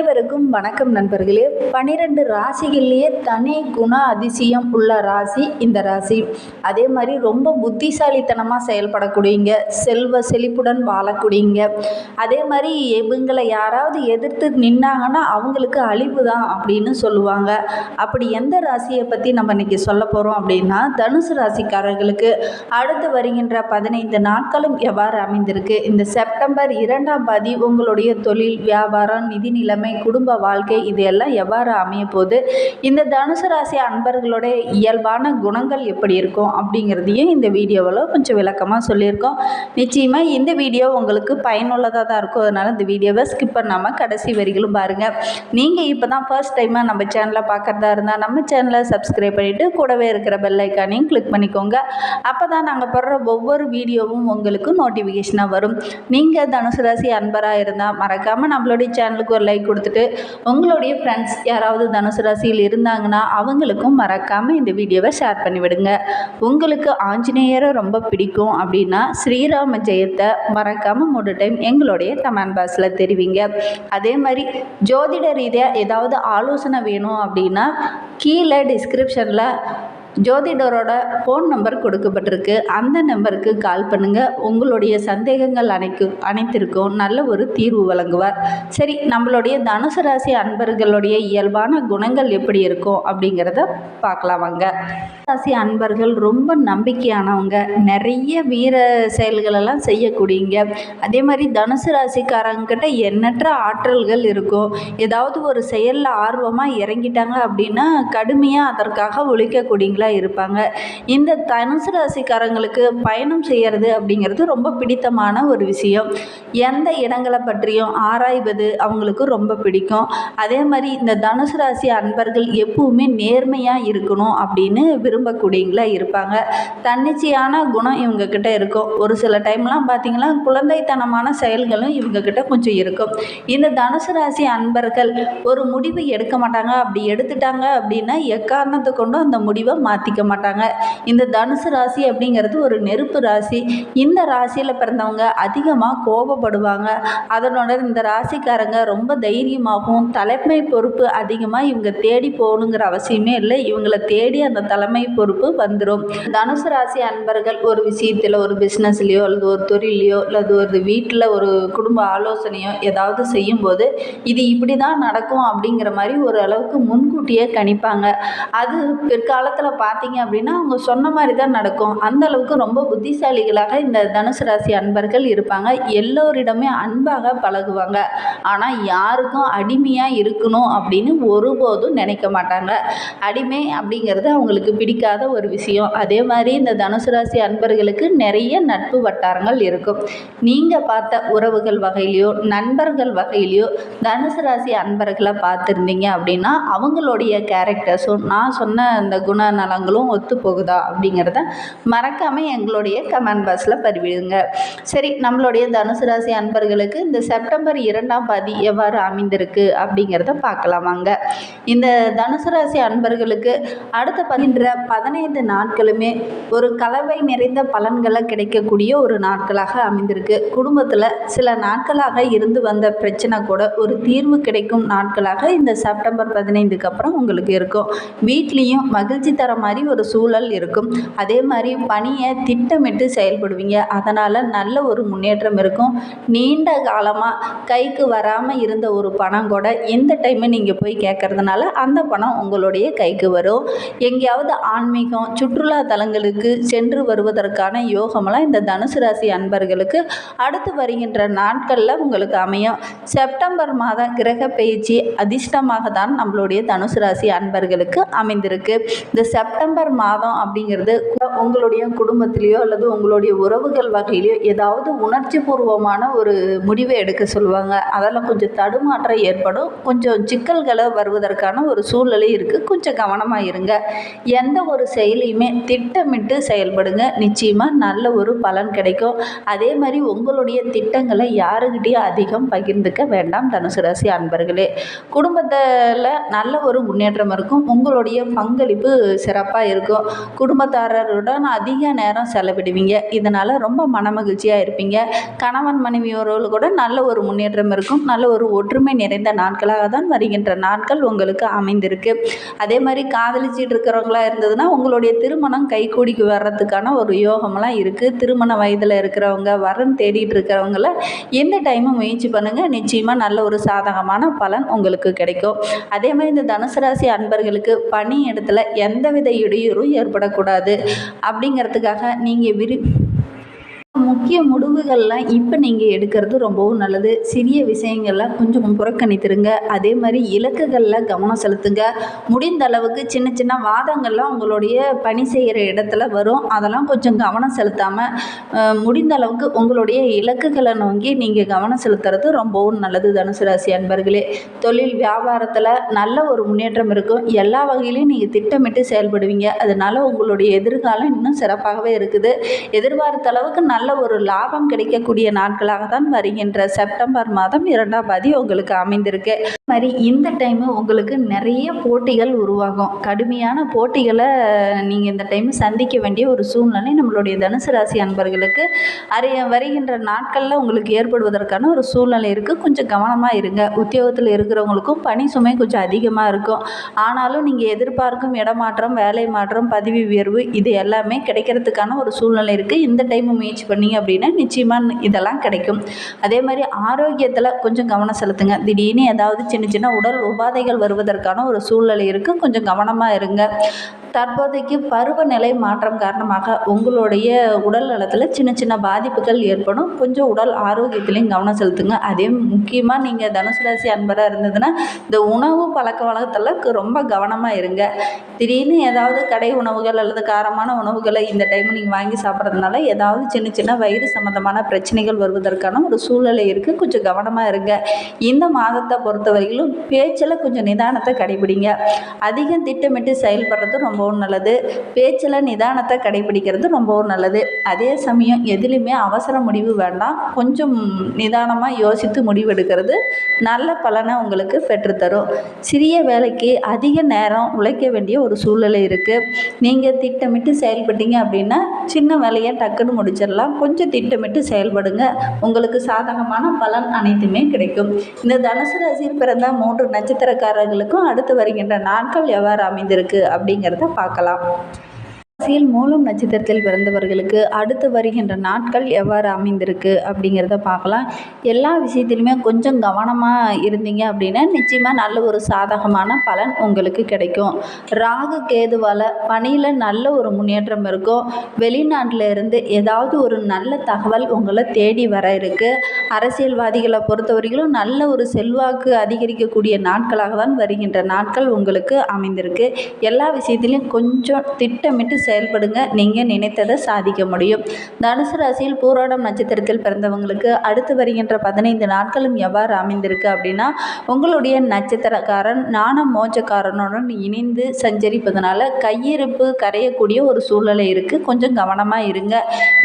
அனைவருக்கும் வணக்கம் நண்பர்களே. பனிரெண்டு ராசிகள்லேயே தனி குண அதிசயம் உள்ள ராசி இந்த ராசி. அதே மாதிரி ரொம்ப புத்திசாலித்தனமாக செயல்படக்கூடியங்க செல்வ செழிப்புடன் வாழக்கூடியங்க அதே மாதிரி இவங்களை யாராவது எதிர்த்து நின்னாங்கன்னா அவங்களுக்கு அழிவு தான் அப்படின்னு சொல்லுவாங்க. அப்படி எந்த ராசியை பற்றி நம்ம இன்னைக்கு சொல்ல போகிறோம் அப்படின்னா தனுசு ராசிக்காரர்களுக்கு அடுத்து வருகின்ற பதினைந்து நாட்களும் எவ்வாறு அமைந்திருக்கு? இந்த செப்டம்பர் இரண்டாம் பாதி உங்களுடைய தொழில் வியாபாரம் நிதி நிலைமை குடும்ப வாழ்க்கை இது எல்லாம் எவ்வாறு அமைய போகுது இந்த தனுசு ராசி அன்பர்களுடைய இயல்பான குணங்கள் எப்படி இருக்கும் அப்படிங்கிறதையும் இந்த வீடியோவில் கொஞ்சம் விளக்கமாக சொல்லியிருக்கோம். நிச்சயமாக இந்த வீடியோ உங்களுக்கு பயனுள்ளதாக தான் இருக்கும். அதனால் இந்த வீடியோவை ஸ்கிப் பண்ணாமல் கடைசி வரிகளும் பாருங்கள் நீங்கள் இப்போ தான் ஃபர்ஸ்ட் டைமாக நம்ம சேனலை பார்க்குறதா இருந்தால் நம்ம சேனலை சப்ஸ்கிரைப் பண்ணிவிட்டு கூடவே இருக்கிற பெல் ஐக்கானையும் கிளிக் பண்ணிக்கோங்க. அப்போ தான் நாங்கள் போடுற ஒவ்வொரு வீடியோவும் உங்களுக்கு நோட்டிஃபிகேஷனாக வரும். நீங்கள் தனுசு ராசி அன்பராக இருந்தால் மறக்காமல் நம்மளுடைய சேனலுக்கு ஒரு லைக் கொடுத்துட்டு உங்களுடைய ஃப்ரெண்ட்ஸ் யாராவது தனுசு ராசியில் இருந்தாங்கன்னா அவங்களுக்கும் மறக்காமல் இந்த வீடியோவை ஷேர் பண்ணிவிடுங்க உங்களுக்கு ஆஞ்சநேயரை ரொம்ப பிடிக்கும் அப்படின்னா ஸ்ரீராம ஜெயத்தை மறக்காமல் மூணு டைம் எங்களுடைய கமெண்ட் பாக்ஸில் தெரிவிங்க. அதே மாதிரி ஜோதிட ரீதியாக ஏதாவது ஆலோசனை வேணும் அப்படின்னா கீழே டிஸ்கிரிப்ஷனில் ஜோதிடரோட ஃபோன் நம்பர் கொடுக்கப்பட்டிருக்கு. அந்த நம்பருக்கு கால் பண்ணுங்கள் உங்களுடைய சந்தேகங்கள் அனைக்கு அனைத்திற்கும் நல்ல ஒரு தீர்வு வழங்குவார். சரி நம்மளுடைய தனுசு ராசி அன்பர்களுடைய இயல்பான குணங்கள் எப்படி இருக்கும் அப்படிங்கிறத பார்க்கலாம் வாங்க. ராசி அன்பர்கள் ரொம்ப நம்பிக்கையானவங்க. நிறைய வீர செயல்களெல்லாம் செய்யக்கூடியங்க அதே மாதிரி தனுசு ராசிக்காரங்கிட்ட எண்ணற்ற ஆற்றல்கள் இருக்கும். ஏதாவது ஒரு செயலில் ஆர்வமாக இறங்கிட்டாங்க அப்படின்னா கடுமையாக அதற்காக உழைக்கக்கூடியங்களா இருப்பாங்க. இந்த தனுசு ராசிக்காரங்களுக்கு பயணம் செய்கிறது அப்படிங்கிறது ரொம்ப பிடித்தமான ஒரு விஷயம். எந்த இடங்களை பற்றியும் ஆராய்வது அவங்களுக்கு ரொம்ப பிடிக்கும். அதே மாதிரி இந்த தனுசு ராசி அன்பர்கள் எப்பவுமே நேர்மையாக இருக்கணும் அப்படின்னு விரும்பக்கூடியங்களா இருப்பாங்க. தன்னிச்சையான குணம் இவங்கக்கிட்ட இருக்கும். ஒரு சில டைம்லாம் பார்த்திங்கன்னா குழந்தைத்தனமான செயல்களும் இவங்கக்கிட்ட கொஞ்சம் இருக்கும். இந்த தனுசு ராசி அன்பர்கள் ஒரு முடிவு எடுக்க மாட்டாங்க. அப்படி எடுத்துட்டாங்க அப்படின்னா எக்காரணத்தை கொண்டும் அந்த முடிவை மாற்றிக்க மாட்டாங்க. இந்த தனுசு ராசி அப்படிங்கிறது ஒரு நெருப்பு ராசி. இந்த ராசியில் பிறந்தவங்க அதிகமாக கோபப்படுவாங்க. அதனோட இந்த ராசிக்காரங்க ரொம்ப தைரியமாகவும் தலைமை பொறுப்பு அதிகமாக இவங்க தேடி போகணுங்கிற அவசியமே இல்லை. இவங்களை தேடி அந்த தலைமை பொறுப்பு வந்துடும் தனுசு ராசி அன்பர்கள் ஒரு விஷயத்தில் ஒரு பிஸ்னஸ்லேயோ அல்லது ஒரு தொழிலையோ அல்லது ஒரு வீட்டில் ஒரு குடும்ப ஆலோசனையோ ஏதாவது செய்யும்போது இது இப்படி தான் நடக்கும் அப்படிங்கிற மாதிரி ஒரு அளவுக்கு முன்கூட்டியே கணிப்பாங்க. அது பிற்காலத்தில் பார்த்தீங்க அப்படின்னா அவங்க சொன்ன மாதிரி தான் நடக்கும். அந்த அளவுக்கு ரொம்ப புத்திசாலிகளாக இந்த தனுசு ராசி அன்பர்கள் இருப்பாங்க. எல்லோரிடமே அன்பாக பழகுவாங்க. ஆனால் யாருக்கும் அடிமையாக இருக்கணும் அப்படின்னு ஒருபோதும் நினைக்க மாட்டாங்க. அடிமை அப்படிங்கிறது அவங்களுக்கு பிடிக்காத ஒரு விஷயம். அதே மாதிரி இந்த தனுசு ராசி அன்பர்களுக்கு நிறைய நட்பு வட்டாரங்கள் இருக்கும். நீங்கள் பார்த்த உறவுகள் வகையிலையோ நண்பர்கள் வகையிலையோ தனுசு ராசி அன்பர்களை பார்த்துருந்தீங்க அப்படின்னா அவங்களுடைய கேரக்டர்ஸும் நான் சொன்ன அந்த குணநலங்களும் ஒத்து போகுதா அப்படிங்கிறத மறக்காமல் எங்களுடைய கமெண்ட் பாக்ஸில் பதிவிடுங்க. சரி நம்மளுடைய தனுசு ராசி அன்பர்களுக்கு இந்த செப்டம்பர் இரண்டாம் பாதி எவ்வாறு அமைந்திருக்கு அப்படிங்கிறத பார்க்கலாம் வாங்க. இந்த தனுசு ராசி அன்பர்களுக்கு அடுத்த பதின்ற பதினைந்து நாட்களுமே ஒரு கலவை நிறைந்த பலன்களை கிடைக்கக்கூடிய ஒரு நாட்களாக அமைந்திருக்கு. குடும்பத்தில் சில நாட்களாக இருந்து வந்த பிரச்சனை கூட ஒரு தீர்வு கிடைக்கும் நாட்களாக இந்த செப்டம்பர் பதினைந்துக்கு அப்புறம் உங்களுக்கு இருக்கும். வீட்லேயும் மகிழ்ச்சி தர மாதிரி ஒரு சூழல் இருக்கும். அதே மாதிரி பணியை திட்டமிட்டு செயல்படுவீங்க. அதனால் நல்ல ஒரு முன்னேற்றம் இருக்கும். நீண்ட காலமாக கைக்கு வராமல் இருந்த ஒரு பணம் கூட எந்த டைமு நீங்கள் போய் கேட்கறதுனால அந்த பணம் உங்களுடைய கைக்கு வரும். எங்கேயாவது ஆன்மீகம் சுற்றுலா தலங்களுக்கு சென்று வருவதற்கான யோகமெல்லாம் இந்த தனுசு ராசி அன்பர்களுக்கு அடுத்து வருகின்ற நாட்களில் உங்களுக்கு அமையும். செப்டம்பர் மாதம் கிரக பயிற்சி அதிர்ஷ்டமாக தான் நம்மளுடைய தனுசு ராசி அன்பர்களுக்கு அமைந்திருக்கு. இந்த செப்டம்பர் மாதம் அப்படிங்கிறது உங்களுடைய குடும்பத்திலேயோ அல்லது உங்களுடைய உறவுகள் வகையிலையோ ஏதாவது உணர்ச்சி பூர்வமான ஒரு முடிவை எடுக்க சொல்லுவாங்க. அதில் கொஞ்சம் தடுமாற்றம் ஏற்படும். கொஞ்சம் சிக்கல்களை வருவதற்கான ஒரு சூழ்நிலை இருக்குது கொஞ்சம் கவனமாக இருங்க. எந்த ஒரு செயலையுமே திட்டமிட்டு செயல்படுங்க. நிச்சயமாக நல்ல ஒரு பலன் கிடைக்கும். அதே மாதிரி உங்களுடைய திட்டங்களை யாருக்கிட்டேயும் அதிகம் பகிர்ந்துக்க வேண்டாம் தனுசு ராசி அன்பர்களே. குடும்பத்தில் நல்ல ஒரு முன்னேற்றம் இருக்கும். உங்களுடைய பங்களிப்பு சிறப்பு சிறப்பாக இருக்கும். குடும்பத்தாரருடன் அதிக நேரம் செலவிடுவீங்க. இதனால் ரொம்ப மனமகிழ்ச்சியாக இருப்பீங்க. கணவன் மனைவி உறவுல கூட நல்ல ஒரு முன்னேற்றம் இருக்கும். நல்ல ஒரு ஒற்றுமை நிறைந்த நாட்களாக தான் வருகின்ற நாட்கள் உங்களுக்கு அமைந்திருக்கு. அதே மாதிரி காதலிச்சிட்டு இருக்கிறவங்களா இருந்ததுன்னா உங்களுடைய திருமணம் கைகூடிக்கு வர்றதுக்கான ஒரு யோகமெல்லாம் இருக்குது திருமண வயதில் இருக்கிறவங்க வரன் தேடிட்டு இருக்கிறவங்கள எந்த டைமும் முயற்சி பண்ணுங்கள் நிச்சயமாக நல்ல ஒரு சாதகமான பலன் உங்களுக்கு கிடைக்கும். அதே மாதிரி இந்த தனுசு ராசி அன்பர்களுக்கு பணி இடத்துல எந்தவித இடையூறும் ஏற்படக்கூடாது. அப்படிங்கிறதுக்காக நீங்கள் விரு முக்கிய முடிவுகள்லாம் இப்போ நீங்கள் எடுக்கிறது ரொம்பவும் நல்லது. சிறிய விஷயங்கள்லாம் கொஞ்சம் புறக்கணித்துருங்க. அதே மாதிரி இலக்குகளில் கவனம் செலுத்துங்க. முடிந்த அளவுக்கு சின்ன சின்ன வாதங்கள்லாம் உங்களுடைய பணி செய்கிற இடத்துல வரும். அதெல்லாம் கொஞ்சம் கவனம் செலுத்தாமல் முடிந்த அளவுக்கு உங்களுடைய இலக்குகளை நோக்கி நீங்கள் கவனம் செலுத்துறது ரொம்பவும் நல்லது தனுசு ராசி அன்பர்களே. தொழில் வியாபாரத்தில் நல்ல ஒரு முன்னேற்றம் இருக்கும். எல்லா வகையிலையும் நீங்கள் திட்டமிட்டு செயல்படுவீங்க. அதனால் உங்களுடைய எதிர்காலம் இன்னும் சிறப்பாகவே இருக்குது. எதிர்பார்த்த அளவுக்கு நல்ல நல்ல ஒரு லாபம் கிடைக்கக்கூடிய நாட்களாக தான் வருகின்ற செப்டம்பர் மாதம் இரண்டாம் பாதி உங்களுக்கு அமைந்திருக்கு. மாதிரி இந்த டைமு உங்களுக்கு நிறைய போட்டிகள் உருவாகும். கடுமையான போட்டிகளை நீங்கள் இந்த டைம் சந்திக்க வேண்டிய ஒரு சூழ்நிலை நம்மளுடைய தனுசு ராசி அன்பர்களுக்கு அறிய வருகின்ற நாட்களில் உங்களுக்கு ஏற்படுவதற்கான ஒரு சூழ்நிலை இருக்குது கொஞ்சம் கவனமாக இருங்க. உத்தியோகத்தில் இருக்கிறவங்களுக்கும் பணி சுமை கொஞ்சம் அதிகமாக இருக்கும். ஆனாலும் நீங்கள் எதிர்பார்க்கும் இடமாற்றம் வேலை மாற்றம் பதவி உயர்வு இது எல்லாமே கிடைக்கிறதுக்கான ஒரு சூழ்நிலை இருக்குது இந்த டைம் முயற்சி பண்ணீங்க அப்படின்னா நிச்சயமாக இதெல்லாம் கிடைக்கும். அதே மாதிரி ஆரோக்கியத்தில் கொஞ்சம் கவனம் செலுத்துங்க. திடீர்னு ஏதாவது சின்ன சின்ன உடல் உபாதைகள் வருவதற்கான ஒரு சூழ்நிலை இருக்குது கொஞ்சம் கவனமாக இருங்க. தற்போதைக்கு பருவநிலை மாற்றம் காரணமாக உங்களுடைய உடல் நலத்தில் சின்ன சின்ன பாதிப்புகள் ஏற்படும். கொஞ்சம் உடல் ஆரோக்கியத்திலையும் கவனம் செலுத்துங்க. அதே முக்கியமாக நீங்கள் தனுசு ராசி அன்பராக இருந்ததுன்னா இந்த உணவு பழக்க வழக்கத்தில் ரொம்ப கவனமாக இருங்க. திடீர்னு ஏதாவது கடை உணவுகள் அல்லது காரமான உணவுகளை இந்த டைம் நீங்கள் வாங்கி சாப்பிட்றதுனால ஏதாவது சின்ன சின்ன வயிறு சம்மந்தமான பிரச்சனைகள் வருவதற்கான ஒரு சூழ்நிலை இருக்குது கொஞ்சம் கவனமாக இருங்க. இந்த மாதத்தை பொறுத்தவரையிலும் பேச்சில் கொஞ்சம் நிதானத்தை கடைபிடிங்க. அதிகம் திட்டமிட்டு செயல்படுறது ரொம்பவும் நல்லது. பேச்சில் நிதானத்தை கடைபிடிக்கிறது ரொம்பவும் நல்லது. அதே சமயம் எதுலேயுமே அவசர முடிவு வேண்டாம். கொஞ்சம் நிதானமாக யோசித்து முடிவெடுக்கிறது நல்ல பலனை உங்களுக்கு பெற்றுத்தரும். சிறிய வேலைக்கு அதிக நேரம் உழைக்க வேண்டிய ஒரு சூழ்நிலை இருக்குது நீங்கள் திட்டமிட்டு செயல்பட்டீங்க அப்படின்னா சின்ன வேலையை டக்குன்னு முடிச்சிடலாம். கொஞ்சம் திட்டமிட்டு செயல்படுங்க. உங்களுக்கு சாதகமான பலன் அனைத்துமே கிடைக்கும். இந்த தனுசு ராசியில் பிறந்த மூன்று நட்சத்திரக்காரர்களுக்கும் அடுத்து வருகின்ற நாட்கள் எவ்வாறு அமைந்திருக்கு அப்படிங்கிறத பார்க்கலாம். ராசியில் மூலம் நட்சத்திரத்தில் பிறந்தவர்களுக்கு அடுத்து வருகின்ற நாட்கள் எவ்வாறு அமைந்திருக்கு அப்படிங்கிறத பார்க்கலாம். எல்லா விஷயத்திலுமே கொஞ்சம் கவனமாக இருந்தீங்க அப்படின்னா நிச்சயமாக நல்ல ஒரு சாதகமான பலன் உங்களுக்கு கிடைக்கும். ராகு கேதுவால் பணியில் நல்ல ஒரு முன்னேற்றம் இருக்கும் வெளிநாட்டில் இருந்து ஏதாவது ஒரு நல்ல தகவல் உங்களை தேடி வர இருக்குது அரசியல்வாதிகளை பொறுத்தவரையிலும் நல்ல ஒரு செல்வாக்கு அதிகரிக்கக்கூடிய நாட்களாக தான் வருகின்ற நாட்கள் உங்களுக்கு அமைந்திருக்கு. எல்லா விஷயத்திலையும் கொஞ்சம் திட்டமிட்டு செயல்படுங்க. நீங்கள் நினைத்ததை சாதிக்க முடியும். தனுசு ராசியில் பூராடம் நட்சத்திரத்தில் பிறந்தவங்களுக்கு அடுத்து வருகின்ற பதினைந்து நாட்களும் எவ்வாறு அமைந்திருக்கு அப்படின்னா உங்களுடைய நட்சத்திரக்காரன் ஞான மோச்சக்காரனுடன் இணைந்து சஞ்சரிப்பதனால கையிருப்பு கரையக்கூடிய ஒரு சூழ்நிலை இருக்குது கொஞ்சம் கவனமாக இருங்க.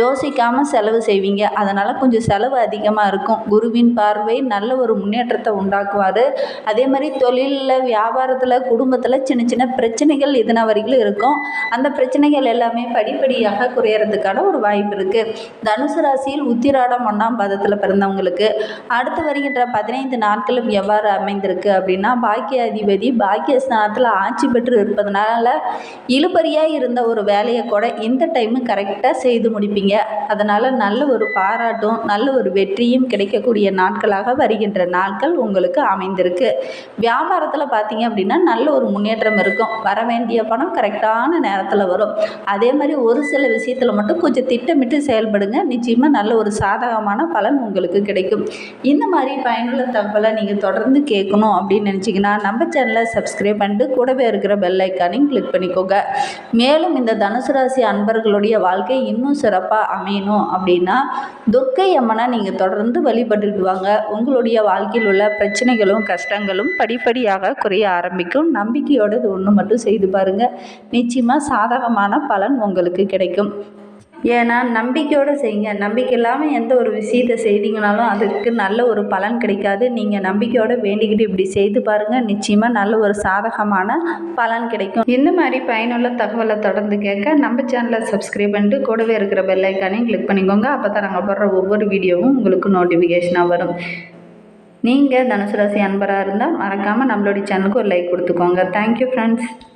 யோசிக்காமல் செலவு செய்வீங்க. அதனால் கொஞ்சம் செலவு அதிகமாக இருக்கும். குருவின் பார்வை நல்ல ஒரு முன்னேற்றத்தை உண்டாக்குவார். அதே மாதிரி தொழிலில் வியாபாரத்தில் குடும்பத்தில் சின்ன சின்ன பிரச்சனைகள் இதன வரைக்கும் இருக்கும். அந்த பிரச்சனை பிரச்சனைகள் எல்லாமே படிப்படியாக குறையறதுக்கான ஒரு வாய்ப்பு இருக்குது தனுசு ராசியில் உத்திராடம் ஒன்றாம் பாதத்தில் பிறந்தவங்களுக்கு அடுத்து வருகின்ற பதினைந்து நாட்களும் எவ்வாறு அமைந்திருக்கு அப்படின்னா பாக்கிய அதிபதி பாக்கியஸ்தானத்தில் ஆட்சி பெற்று இருப்பதனால இழுபறியாக இருந்த ஒரு வேலையை கூட இந்த டைமு கரெக்டாக செய்து முடிப்பீங்க. அதனால் நல்ல ஒரு பாராட்டும் நல்ல ஒரு வெற்றியும் கிடைக்கக்கூடிய நாட்களாக வருகின்ற நாட்கள் உங்களுக்கு அமைந்திருக்கு. வியாபாரத்தில் பார்த்தீங்க அப்படின்னா நல்ல ஒரு முன்னேற்றம் இருக்கும். வர வேண்டிய பணம் கரெக்டான நேரத்தில் வரும். அதே மாதிரி ஒரு சில விஷயத்தில் மட்டும் கொஞ்சம் திட்டமிட்டு செயல்படுங்க. நிச்சயமாக நல்ல ஒரு சாதகமான பலன் உங்களுக்கு கிடைக்கும். இந்த மாதிரி பயனுள்ள தகவலை நீங்கள் தொடர்ந்து கேட்கணும் அப்படின்னு நினச்சிங்கன்னா நம்ம சேனலை சப்ஸ்கிரைப் பண்ணிட்டு கூடவே இருக்கிற பெல் ஐக்கானையும் கிளிக் பண்ணிக்கோங்க. மேலும் இந்த தனுசு ராசி அன்பர்களுடைய வாழ்க்கை இன்னும் சிறப்பாக அமையணும் அப்படின்னா துர்க்கை அம்மனை நீங்கள் தொடர்ந்து வழிபட்டுட்டு வாங்க. உங்களுடைய வாழ்க்கையில் உள்ள பிரச்சனைகளும் கஷ்டங்களும் படிப்படியாக குறைய ஆரம்பிக்கும். நம்பிக்கையோடு இது ஒன்று மட்டும் செய்து பாருங்கள் நிச்சயமாக சாதகமான பலன் உங்களுக்கு கிடைக்கும். ஏன்னா நம்பிக்கையோடு செய்யுங்க நம்பிக்கை இல்லாமல் எந்த ஒரு விஷயத்தை செய்தீங்கனாலும் அதுக்கு நல்ல ஒரு பலன் கிடைக்காது. நீங்கள் நம்பிக்கையோடு வேண்டிக்கிட்டு இப்படி செய்து பாருங்கள் நிச்சயமாக நல்ல ஒரு சாதகமான பலன் கிடைக்கும். இந்த மாதிரி பயனுள்ள தகவலை தொடர்ந்து கேட்க நம்ம சேனலை சப்ஸ்கிரைப் பண்ணிட்டு கூடவே இருக்கிற பெல்லைக்கானையும் கிளிக் பண்ணிக்கோங்க. அப்போ தான் நாங்கள் போடுற ஒவ்வொரு வீடியோவும் உங்களுக்கு நோட்டிஃபிகேஷனாக வரும். நீங்கள் தனுசு ராசி அன்பராக இருந்தால் மறக்காமல் நம்மளுடைய சேனலுக்கு ஒரு லைக் கொடுத்துக்கோங்க. Thank you friends